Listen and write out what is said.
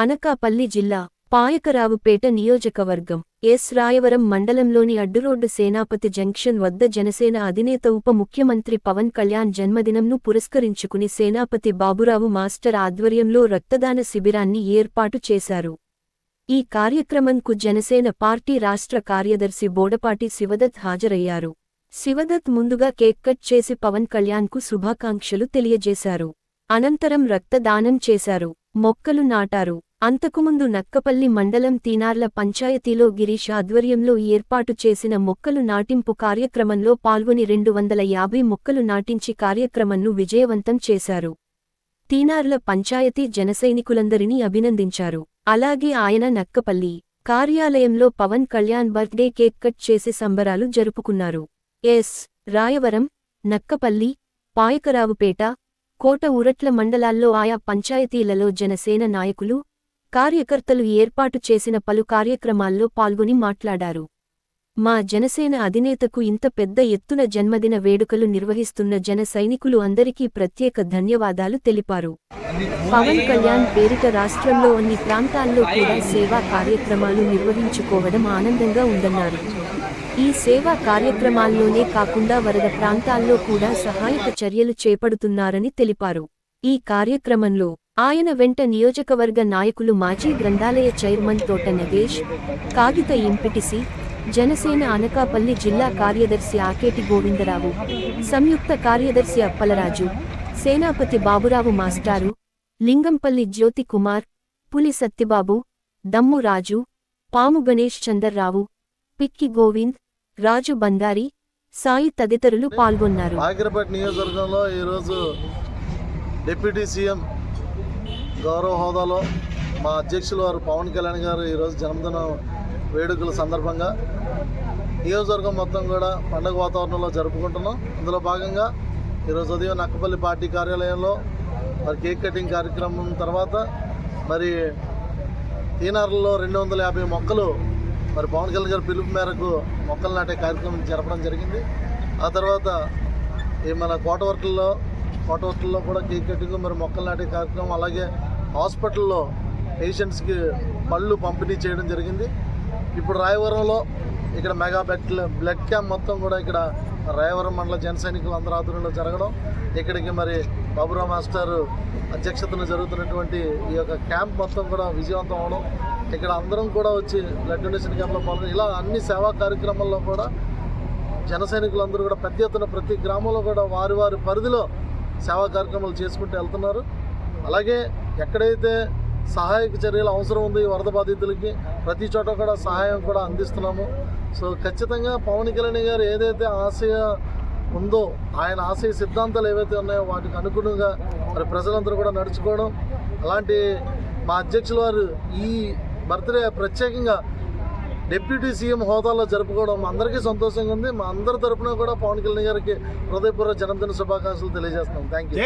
అనకాపల్లి జిల్లా పాయకరావుపేట నియోజకవర్గం ఎస్. రాయవరం మండలంలోని అడ్డురోడ్డు సేనాపతి జంక్షన్ వద్ద జనసేన అధినేత ఉప ముఖ్యమంత్రి పవన్ కళ్యాణ్ జన్మదినంను పురస్కరించుకుని సేనాపతి బాబురావు మాస్టర్ ఆధ్వర్యంలో రక్తదాన శిబిరాన్ని ఏర్పాటు చేశారు. ఈ కార్యక్రమంకు జనసేన పార్టీ రాష్ట్ర కార్యదర్శి బోడపాటి శివదత్ హాజరయ్యారు. శివదత్ ముందుగా కేక్ కట్ చేసి పవన్ కళ్యాణ్కు శుభాకాంక్షలు తెలియజేశారు. అనంతరం రక్తదానం చేశారు. మొక్కలు నాటారు. అంతకుముందు నక్కపల్లి మండలం తీనార్ల పంచాయతీలో గిరీష్ ఆధ్వర్యంలో ఏర్పాటు చేసిన మొక్కలు నాటింపు కార్యక్రమంలో పాల్గొని రెండు వందల యాభై మొక్కలు నాటించి కార్యక్రమంను విజయవంతం చేశారు. తీనార్ల పంచాయతీ జనసైనికులందరినీ అభినందించారు. అలాగే ఆయన నక్కపల్లి కార్యాలయంలో Pawan Kalyan birthday cake cut చేసి సంబరాలు జరుపుకున్నారు. ఎస్. రాయవరం నక్కపల్లి పాయకరావుపేట కోట ఉరట్ల మండలాల్లో ఆయా పంచాయతీలలో జనసేన నాయకులు కార్యకర్తలు ఏర్పాటు చేసిన పలు కార్యక్రమాల్లో పాల్గొని మాట్లాడారు. మా జనసేన అధినేతకు ఇంత పెద్ద ఎత్తున జన్మదిన వేడుకలు నిర్వహిస్తున్న జన సైనికులు అందరికీ ప్రత్యేక ధన్యవాదాలు తెలిపారు. పవన్ కళ్యాణ్ పేరిట రాష్ట్రంలో అన్ని ప్రాంతాల్లో కూడా సేవా కార్యక్రమాలు నిర్వహించుకోవడం ఆనందంగా ఉందన్నారు. ఈ సేవా కార్యక్రమాల్లోనే కాకుండా వరద ప్రాంతాల్లో కూడా సహాయక చర్యలు చేపడుతున్నారని తెలిపారు. ఈ కార్యక్రమంలో ఆయన వెంట నియోజకవర్గ నాయకులు మాజీ గ్రంథాలయ చైర్మన్ తోట నగేష్ కాగిత ఇంపిటిసి జనసేన అనకాపల్లి జిల్లా కార్యదర్శి ఆకేటి గోవిందరావు సంయుక్త కార్యదర్శి అప్పలరాజు సేనాపతి బాబురావు మాస్టారు లింగంపల్లి జ్యోతి కుమార్ పులి సత్యబాబు దమ్ము రాజు పాము గణేష్ చందర్రావు పిక్కి గోవింద్ రాజు బండారి సాయి తదితరులు పాల్గొన్నారు. ఆగిరపేట నియోజకవర్గంలో ఈరోజు డిప్యూటీ సీఎం గౌరవ హోదాలో మా అధ్యక్షులు వారు పవన్ కళ్యాణ్ గారు ఈరోజు జన్మదిన వేడుకల సందర్భంగా నియోజకవర్గం మొత్తం కూడా పండగ వాతావరణంలో జరుపుకుంటున్నాం. ఇందులో భాగంగా ఈరోజు ఉదయం నక్కపల్లి పార్టీ కార్యాలయంలో మరి కేక్ కటింగ్ కార్యక్రమం తర్వాత మరి తీనార్లలో రెండు వందల యాభై మొక్కలు మరి పవన్ కళ్యాణ్ గారి పిలుపు మేరకు మొక్కలు నాటే కార్యక్రమం జరపడం జరిగింది. ఆ తర్వాత ఈ మన కోట వర్కుల్లో కోట వర్కుల్లో కూడా కేక్ కటింగ్ మరి మొక్కలు నాటే కార్యక్రమం అలాగే హాస్పిటల్లో పేషెంట్స్కి పళ్ళు పంపిణీ చేయడం జరిగింది. ఇప్పుడు రాయవరంలో ఇక్కడ మెగా బెడ్ బ్లడ్ క్యాంప్ మొత్తం కూడా ఇక్కడ రాయవరం మండల జన సైనికులు అందరి ఆధ్వర్యంలో జరగడం. ఇక్కడికి మరి బాబురావు మాస్టర్ అధ్యక్షతన జరుగుతున్నటువంటి ఈ యొక్క క్యాంప్ మొత్తం కూడా విజయవంతం అవడం ఇక్కడ అందరం కూడా వచ్చి బ్లడ్ డొనేషన్ క్యాంప్లో పాల్గొని ఇలా అన్ని సేవా కార్యక్రమాల్లో కూడా జన సైనికులందరూ కూడా పెద్ద ఎత్తున ప్రతి గ్రామంలో కూడా వారి వారి పరిధిలో సేవా కార్యక్రమాలు చేసుకుంటూ వెళ్తున్నారు. అలాగే ఎక్కడైతే సహాయక చర్యలు అవసరం ఉంది ఈ వరద బాధితులకి ప్రతి చోట కూడా సహాయం కూడా అందిస్తున్నాము. సో ఖచ్చితంగా పవన్ కళ్యాణ్ గారు ఏదైతే ఆశయ ఉందో ఆయన ఆశయ సిద్ధాంతాలు ఏవైతే ఉన్నాయో వాటికి అనుగుణంగా మరి ప్రజలందరూ కూడా నడుచుకోవడం. అలాంటి మా అధ్యక్షుల వారు ఈ బర్త్డే ప్రత్యేకంగా డిప్యూటీ సీఎం హోదాలో జరుపుకోవడం మా అందరికీ సంతోషంగా ఉంది. మా అందరి తరఫున కూడా పవన్ కళ్యాణ్ గారికి హృదయపూర్వక జన్మదిన శుభాకాంక్షలు తెలియజేస్తున్నాం. Thank you